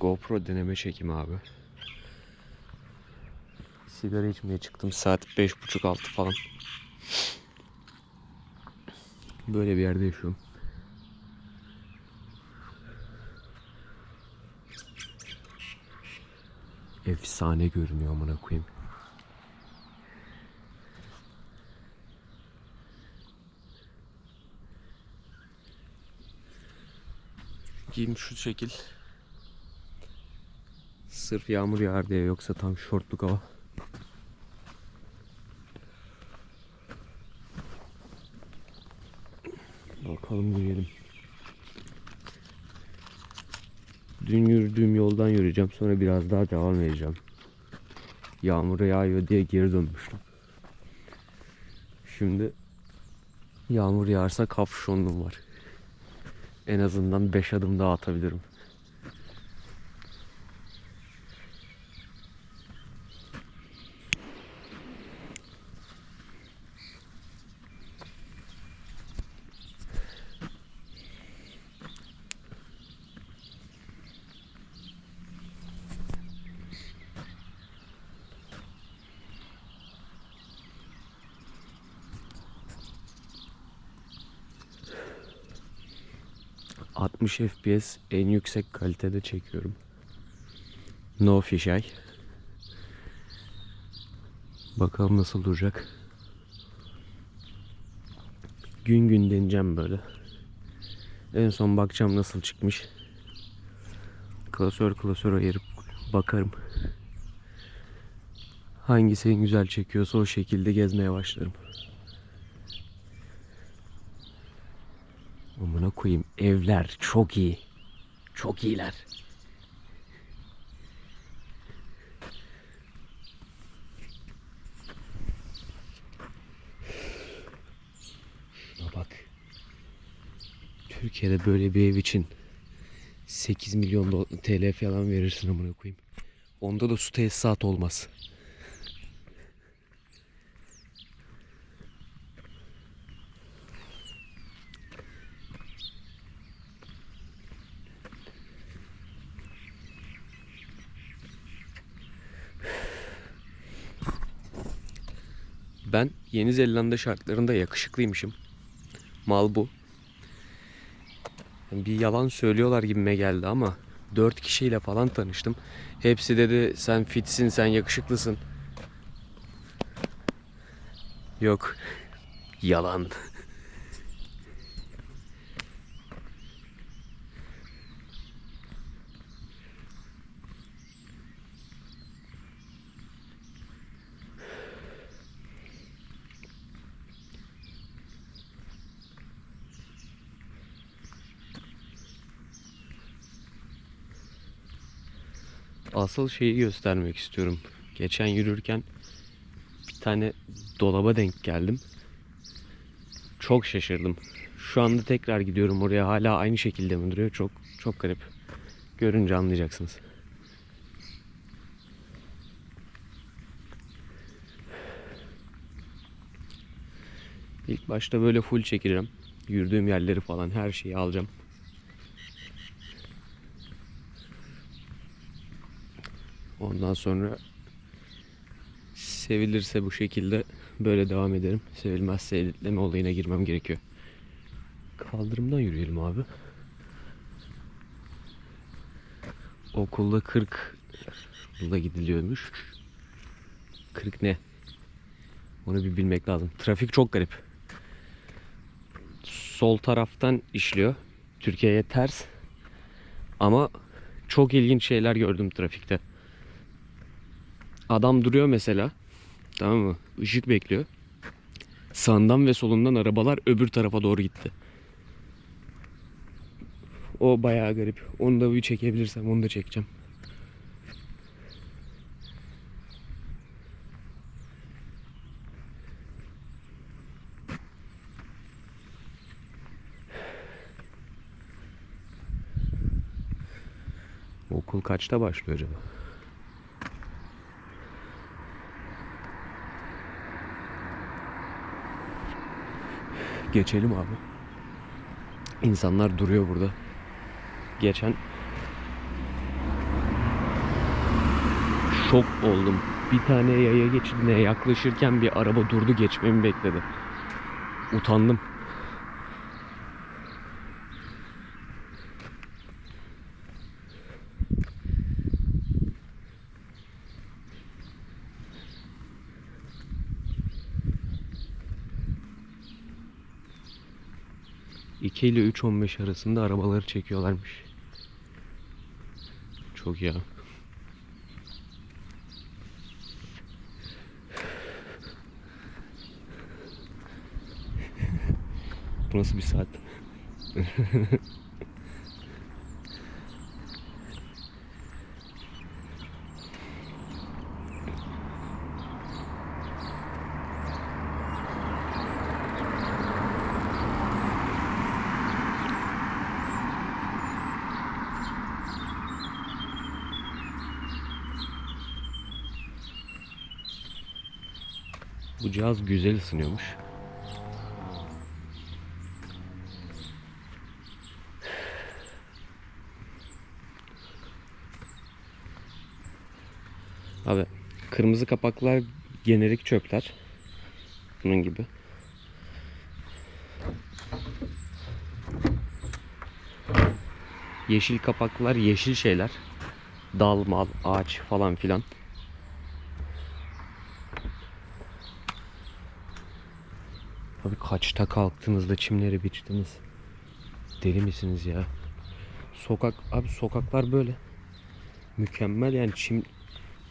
GoPro deneme çekimi abi. Sigara içmeye çıktım. Saat 5.30-6 falan. Böyle bir yerde yaşıyorum. Efsane görünüyor amına koyayım. Giyim şu şekil. Sırf yağmur yağar diye yoksa tam şortluk hava. Bakalım yürüyelim. Dün yürüdüğüm yoldan yürüyeceğim. Sonra biraz daha devam edeceğim. Yağmur yağıyor diye geri dönmüştüm. Şimdi yağmur yağarsa kapşonluğum var. En azından 5 adım daha atabilirim. FPS en yüksek kalitede çekiyorum. No fisheye. Bakalım nasıl duracak. Gün gün deneyeceğim böyle. En son bakacağım nasıl çıkmış. Klasör klasör ayırıp bakarım. Hangisi en güzel çekiyorsa o şekilde gezmeye başlarım. Amına koyayım evler çok iyi. Çok iyiler. Şuna bak. Türkiye'de böyle bir ev için 8 milyon TL falan verirsin amına koyayım. Onda da su tesisat olmaz. Ben Yeni Zelanda şartlarında yakışıklıymışım. Mal bu. Bir yalan söylüyorlar gibime geldi ama dört kişiyle falan tanıştım. Hepsi dedi sen fitsin, sen yakışıklısın. Yok. Yalan. Asıl şeyi göstermek istiyorum. Geçen yürürken bir tane dolaba denk geldim. Çok şaşırdım. Şu anda tekrar gidiyorum oraya. Hala aynı şekilde mi duruyor? Çok çok garip. Görünce anlayacaksınız. İlk başta böyle full çekeceğim. Yürüdüğüm yerleri falan her şeyi alacağım. Ondan sonra sevilirse bu şekilde böyle devam ederim. Sevilmezse editleme olayına girmem gerekiyor. Kaldırımdan yürüyelim abi. Okulda 40 yılda gidiliyormuş. 40 ne? Onu bir bilmek lazım. Trafik çok garip. Sol taraftan işliyor. Türkiye'ye ters. Ama çok ilginç şeyler gördüm trafikte. Adam duruyor mesela. Tamam mı? Işık bekliyor. Sağından ve solundan arabalar öbür tarafa doğru gitti. O bayağı garip. Onu da bir çekebilirsem onu da çekeceğim. Okul kaçta başlıyor acaba? Geçelim abi. İnsanlar duruyor burada. Geçen şok oldum. Bir tane yaya geçidine yaklaşırken bir araba durdu geçmemi bekledi. Utandım. İki ile 3.15 arasında arabaları çekiyorlarmış. Çok ya. Bu nasıl bir saat? cihaz güzel ısınıyormuş. Abi kırmızı kapaklar generik çöpler. Bunun gibi. Yeşil kapaklar yeşil şeyler. Dal, mal, ağaç falan filan. Kaçta kalktınız da çimleri biçtiniz? Deli misiniz ya? Sokak abi sokaklar böyle. Mükemmel yani çim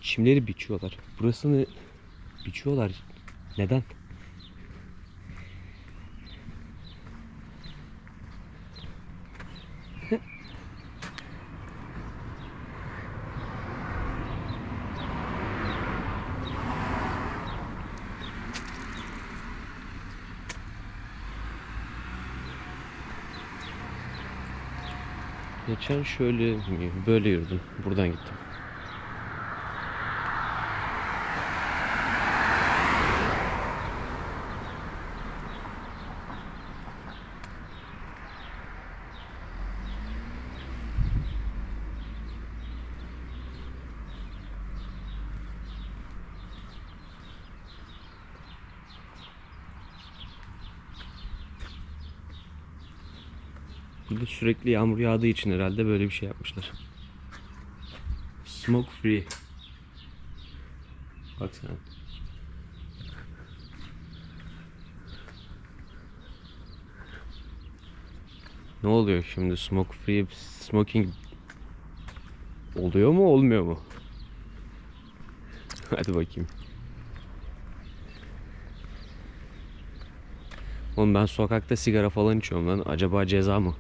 çimleri biçiyorlar. Burasını biçiyorlar. Neden? Geçen şöyle böyle yürüdüm. Buradan gittim. Sürekli yağmur yağdığı için herhalde böyle bir şey yapmışlar. Smoke free. Bak sen. Ne oluyor şimdi smoke free smoking oluyor mu olmuyor mu? Hadi bakayım. Oğlum ben sokakta sigara falan içiyorum lan. Acaba ceza mı?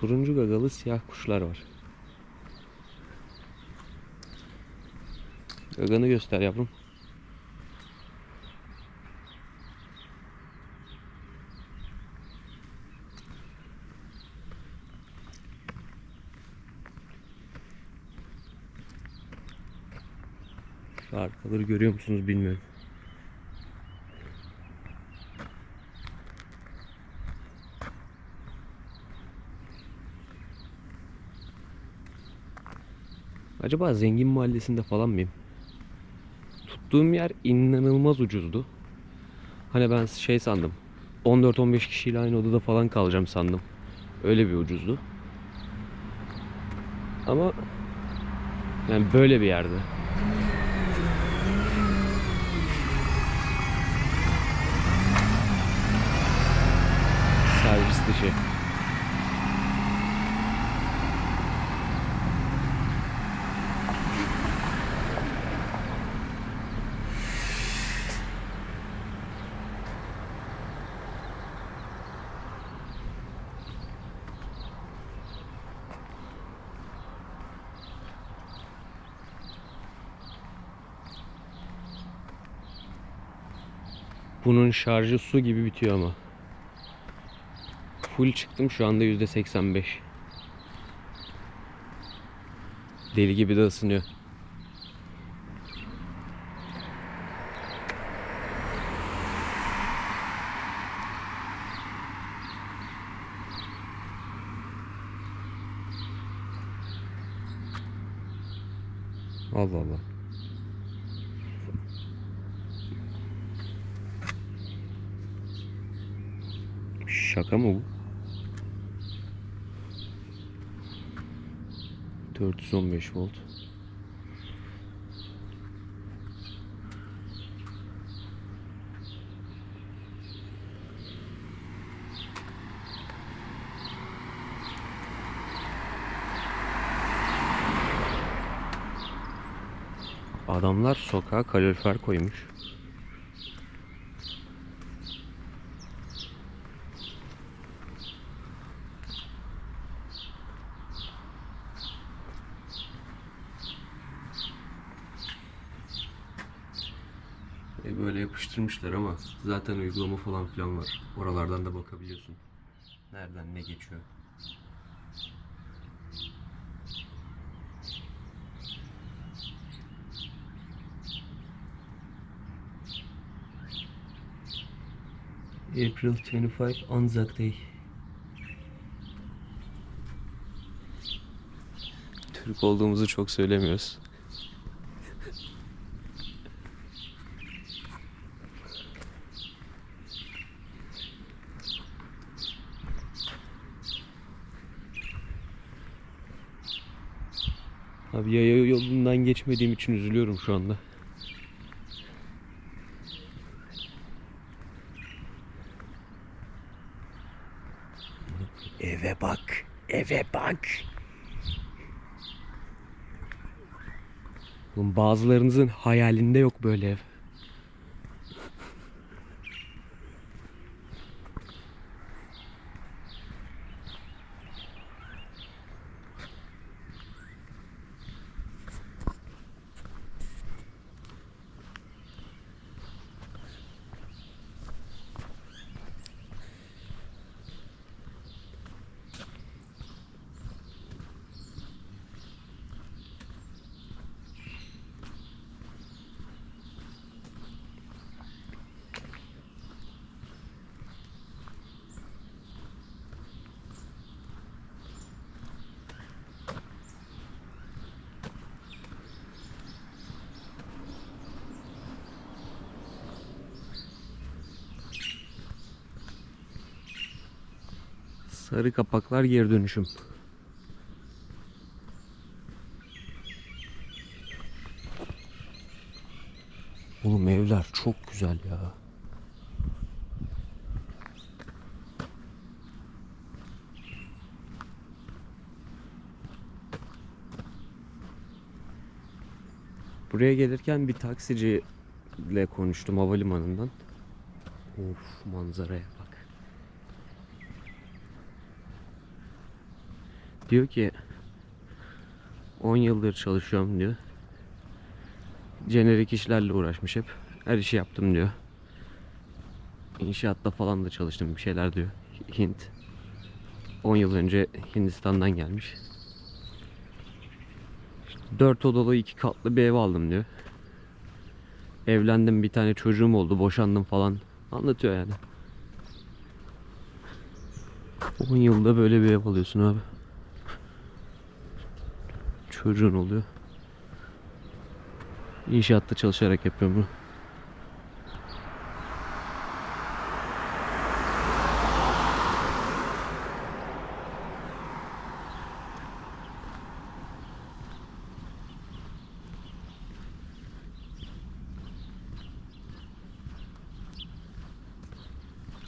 Turuncu gagalı siyah kuşlar var. Gaganı göster yavrum. Şu arkaları görüyor musunuz bilmiyorum. Acaba zengin mahallesinde falan mıyım? Tuttuğum yer inanılmaz ucuzdu. Hani ben şey sandım. 14-15 kişiyle aynı odada falan kalacağım sandım. Öyle bir ucuzdu. Ama yani böyle bir yerde. Servis dışı. Bunun şarjı su gibi bitiyor ama. Full çıktım şu anda %85. Deli gibi de ısınıyor. Allah Allah. Şaka mı bu? 415 volt. Adamlar sokağa kalorifer koymuş. E böyle yapıştırmışlar ama zaten uygulama falan filan var. Oralardan da bakabiliyorsun. Nereden ne geçiyor. April 25 Anzac Day. Türk olduğumuzu çok söylemiyoruz. Abi yaya yolundan geçmediğim için üzülüyorum şu anda. Eve bak, eve bak. Oğlum bazılarınızın hayalinde yok böyle ev. Sarı kapaklar geri dönüşüm. Oğlum evler çok güzel ya. Buraya gelirken bir taksiciyle konuştum havalimanından. Of manzaraya bak. Diyor ki 10 yıldır çalışıyorum diyor. Jenerik işlerle uğraşmış hep. Her işi yaptım diyor. İnşaatta falan da çalıştım bir şeyler diyor. Hint. 10 yıl önce Hindistan'dan gelmiş. 4 odalı 2 katlı bir ev aldım diyor. Evlendim bir tane çocuğum oldu boşandım falan anlatıyor yani. 10 yılda böyle bir ev alıyorsun abi. Çocuğun oluyor. İnşaatta çalışarak yapıyorum bunu.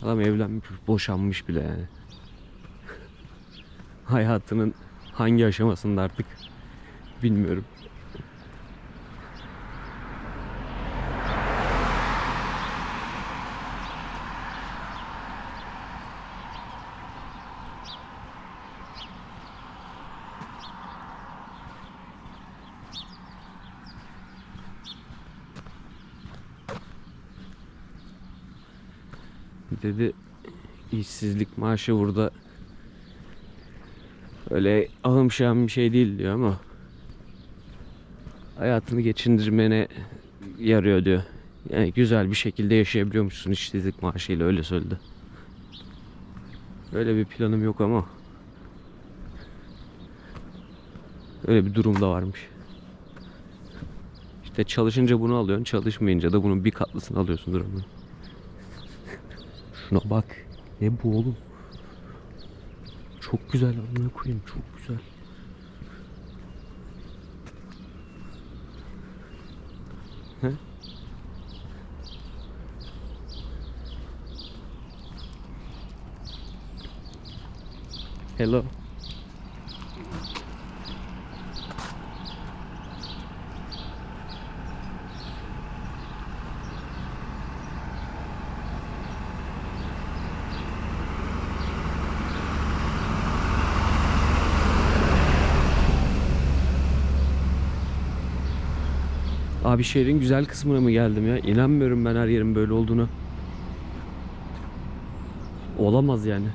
Adam evlenmiş, boşanmış bile yani. Hayatının hangi aşamasında artık bilmiyorum. Dedi işsizlik maaşı burada öyle ahım şahım bir şey değil diyor ama hayatını geçindirmene yarıyor diyor. Yani güzel bir şekilde yaşayabiliyormuşsun işsizlik maaşıyla öyle söyledi. Öyle bir planım yok ama öyle bir durum da varmış. İşte çalışınca bunu alıyorsun, çalışmayınca da bunun bir katlısını alıyorsun durumu. Şuna bak. Ne bu oğlum? Çok güzel amına koyayım, çok güzel. Hello. Abi şehrin güzel kısmına mı geldim ya? İnanmıyorum ben her yerin böyle olduğunu. Olamaz yani.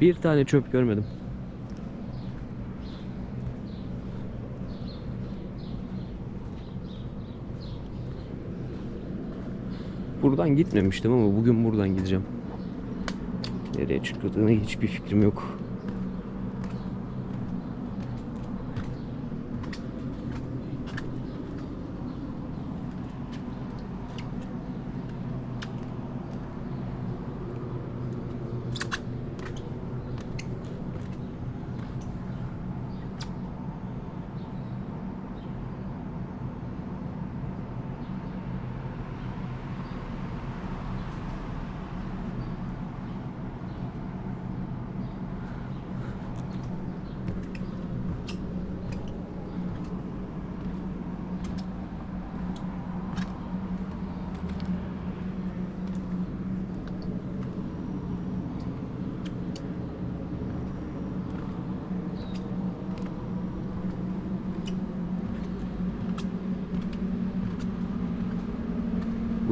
Bir tane çöp görmedim. Buradan gitmemiştim ama bugün buradan gideceğim. Nereye çıkardığına hiçbir fikrim yok.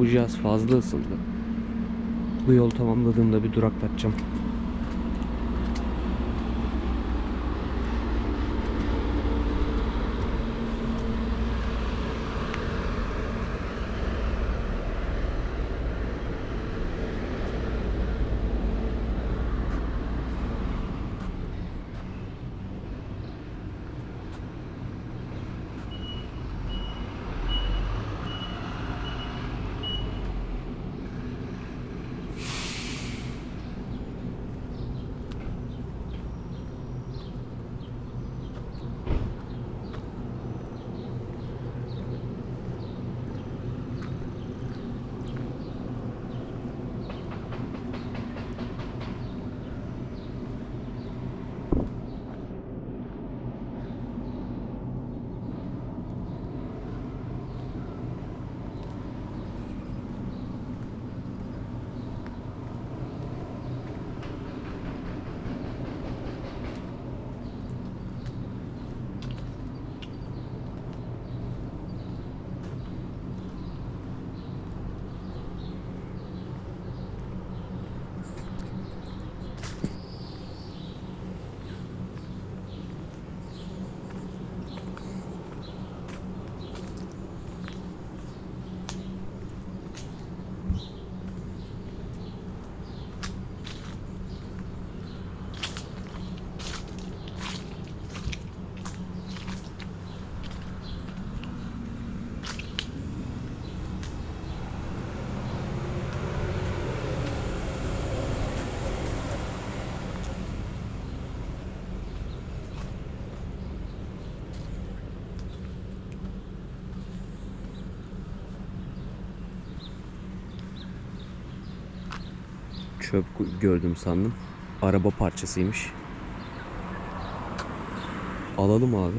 Bu cihaz fazla ısındı. Bu yol tamamladığımda bir duraklatacağım. Çöp gördüm sandım. Araba parçasıymış. Alalım abi.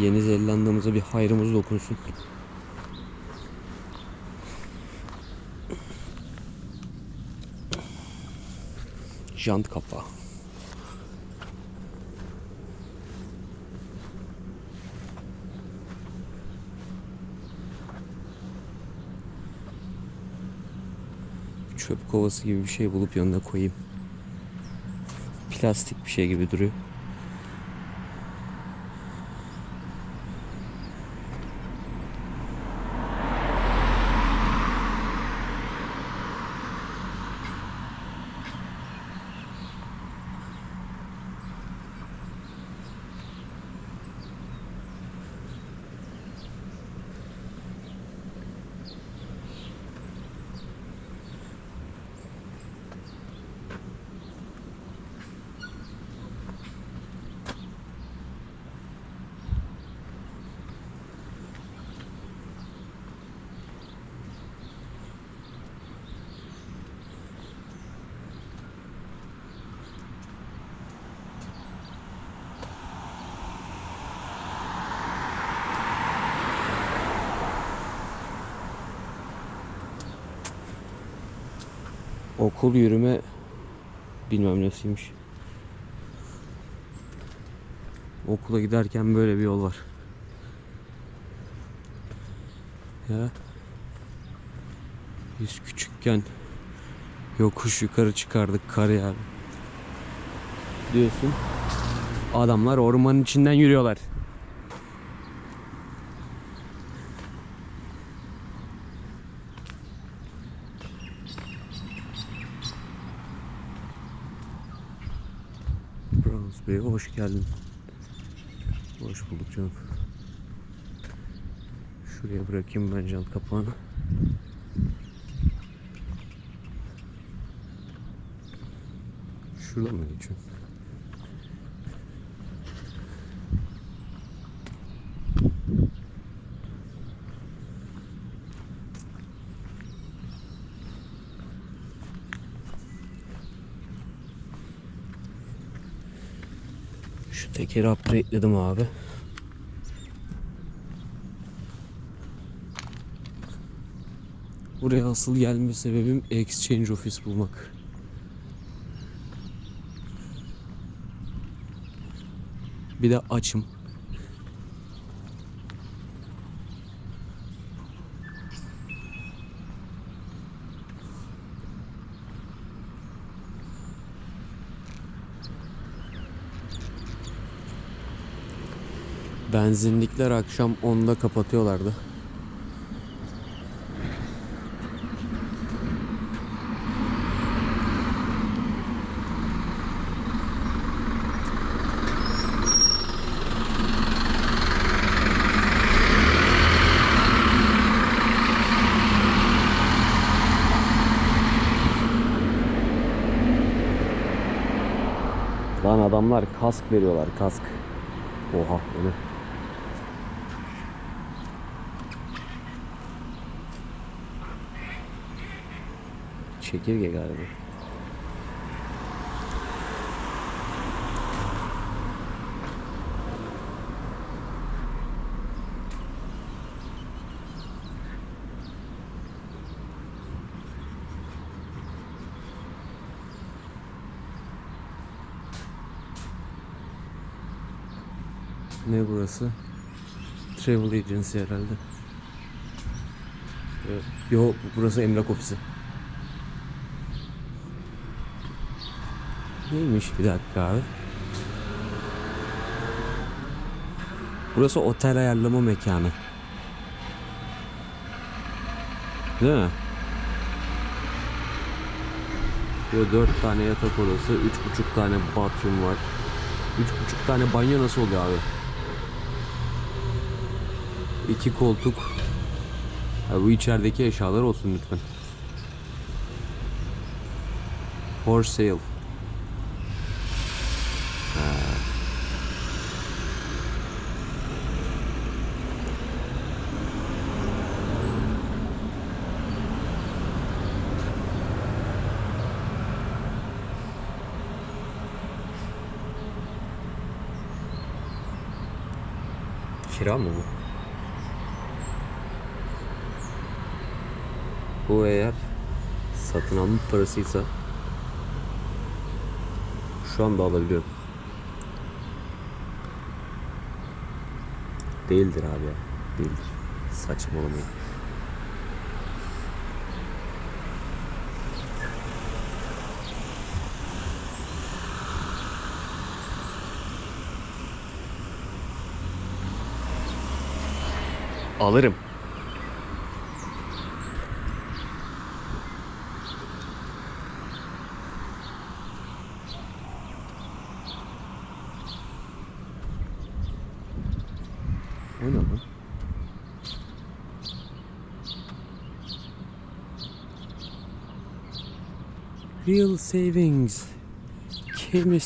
Yeni Zelanda'mıza bir hayrımız dokunsun. Jant kapağı. Çöp kovası gibi bir şey bulup yanına koyayım. Plastik bir şey gibi duruyor. Okul yürüme bilmem nesiymiş. Okula giderken böyle bir yol var. Ya. Biz küçükken yokuş yukarı çıkardık kar yani. Diyorsun. Adamlar ormanın içinden yürüyorlar. Bronze Bey hoş geldin. Hoş bulduk canım. Şuraya bırakayım ben jant kapağını. Şurada mı geçiyorum? Şu tekeri upgrade'ledim abi. Buraya asıl gelme sebebim Exchange Office bulmak. Bir de açım. Benzinlikler akşam 10'da kapatıyorlardı. Lan adamlar kask veriyorlar kask. Oha öyle. Çekirge galiba. Ne burası? Travel Agency herhalde. Evet. Yo burası emlak ofisi. Neymiş bir dakika abi. Burası otel ayarlama mekanı. Değil mi? Böyle dört tane yatak odası, üç buçuk tane bathroom var. Üç buçuk tane banyo nasıl oluyor abi? İki koltuk. Ha, bu içerideki eşyalar olsun lütfen. For sale. Kira mı bu? Bu eğer satın alma parasıysa şu anda alabiliyorum. Değildir abi ya. Değildir. Saçmalamayın. Alırım. O ne lan? Real savings. Chemist